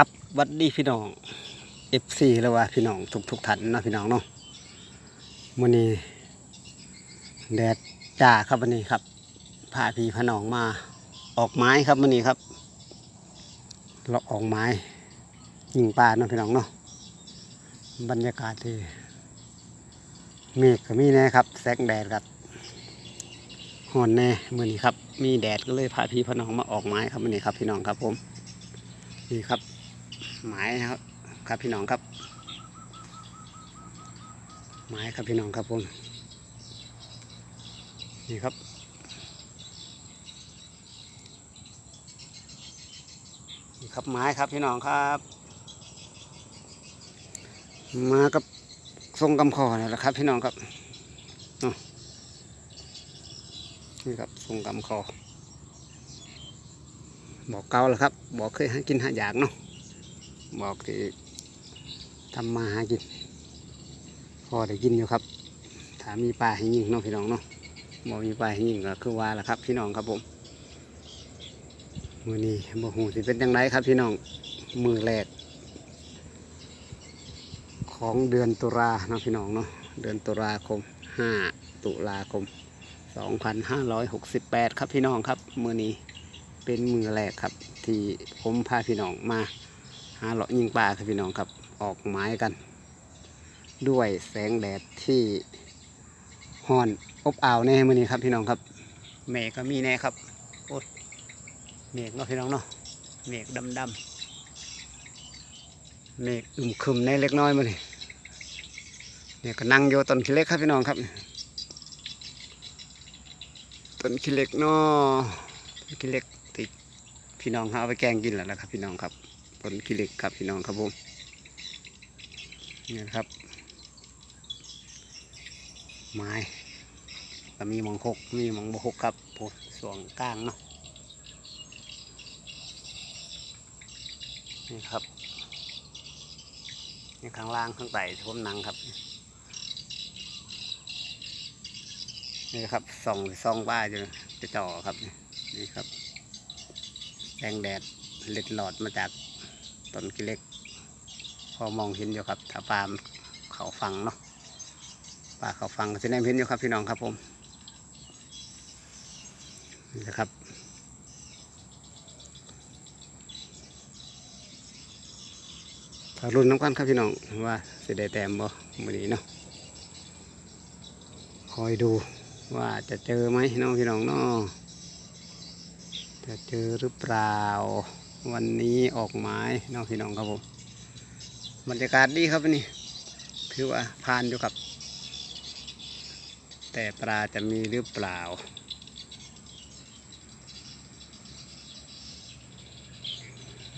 ครับวัดดีพี่น้องเอฟซีแล้วว่าพี่น้องทุกทุกท่านนะพี่น้องเนาะมื้อนี้แดดจ้าครับวันนี้ครับพาพี่พน้องมาออกไม้ครับวันนี้ครับเราออกไม้ยิงปลาเนาะพี่น้องเนาะบรรยากาศที่เมฆก็มีแน่ครับแสงแดดครับหอนแน่มื้อนี้ครับ มีแดดก็เลยพาพี่พน้องมาออกไม้ครับวันนี้ครับ พี่น้องครับผมนี่ครับ หมายนะครับ ครับพี่น้องครับ หมายครับพี่น้องครับผมนี่ครับนี่ครับไม้ครับพี่น้องครับ มากับทรงกำคอนี่แหละครับ พี่น้องครับนี่ครับทรงกำคอบอกเก่าแล้วครับ บอกเคยหากินหาอยากเนาะ บอกที่ทำมาหากิน พอได้กินอยู่ครับ ถ้ามีปลาให้ยิงเนาะพี่น้องเนาะบ่มีปลาให้ยิงก็คือว่าละครับ พี่น้องครับผมมือนี้บ่หูสิเป็นยังไงครับ พี่น้องมือแรก ของเดือนตุลาเนาะพี่น้องเนาะเดือนตุลาคม5ตุลาคม2568ครับพี่น้องครับมือนี้เป็นมือแรกครับ ที่ผมพาพี่น้องมา หาเลาะยิงปลาครับพี่น้องครับออกไม้กัน ด้วยแสงแดดที่ห่อนอบอ้าวแน่มื่อนี้ครับพี่น้องครับเมฆก็มีแน่ครับโอ๊ยเมฆเนาะพี่น้องเนาะเมฆดำดำๆเมฆอึมครึมในเล็กน้อยมื่อนี้เนี่ยก็นั่งโยต้นขี้เล็กครับพี่น้องครับต้นขี้เล็กเนาะต้นขี้เล็กติดพี่น้องเขาเอาไปแกงกินแล้วนะครับพี่น้องครับ ผลขี้เหล็กครับพี่น้องครับผมนี่นะครับ ไม้ก็มีมองหกมีมองบหกครับผมส่วงก้างเนาะนี่ครับนี่ข้างล่างข้างใต้ที่ผมนังครับ นี่ครับส่องส่องบ้าอยู่จะจ่อครับนี่ครับแสงแดดเล็ดหลอดมาจาก ต้นกิเล็ก พอมองเห็นอยู่ครับถ้าปลาเขาฟังเนาะปลาเขาฟังจะได้เห็นอยู่ครับพี่น้องครับผมนี่นะครับถ้ารุ่นน้ำกันครับพี่น้องว่าสิได้แต้มบ่มือนี้เนาะคอยดูว่าจะเจอไหมเน้องพี่น้องเนาะจะเจอหรือเปล่า วันนี้ออกไม้น้องพี่น้องครับผมบรรยากาศดีครับนนี้ถือว่าผ่านอยู่ครับ แต่ปลาจะมีหรือเปล่า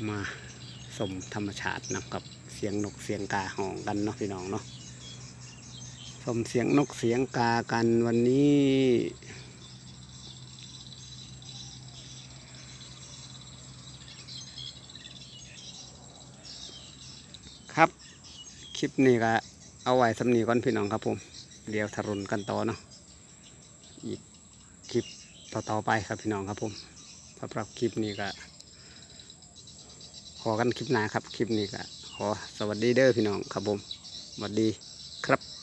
มาสมธรรมชาตินะครับเสียงนกเสียงกาห้องกันเนาะพี่น้องเนาะสมเสียงนกเสียงกากันวันนี้ ครับ คลิปนี้ก็เอาไว้สำนีก่อนพี่น้องครับผมเดี๋ยวทารุนกันต่อเนาะอีกคลิปต่อๆไปครับพี่น้องครับผมสำหรับคลิปนี้ก็ขอกันคลิปหน้าครับ คลิปนี้ก็ขอสวัสดีเด้อพี่น้องครับผมสวัสดีครับ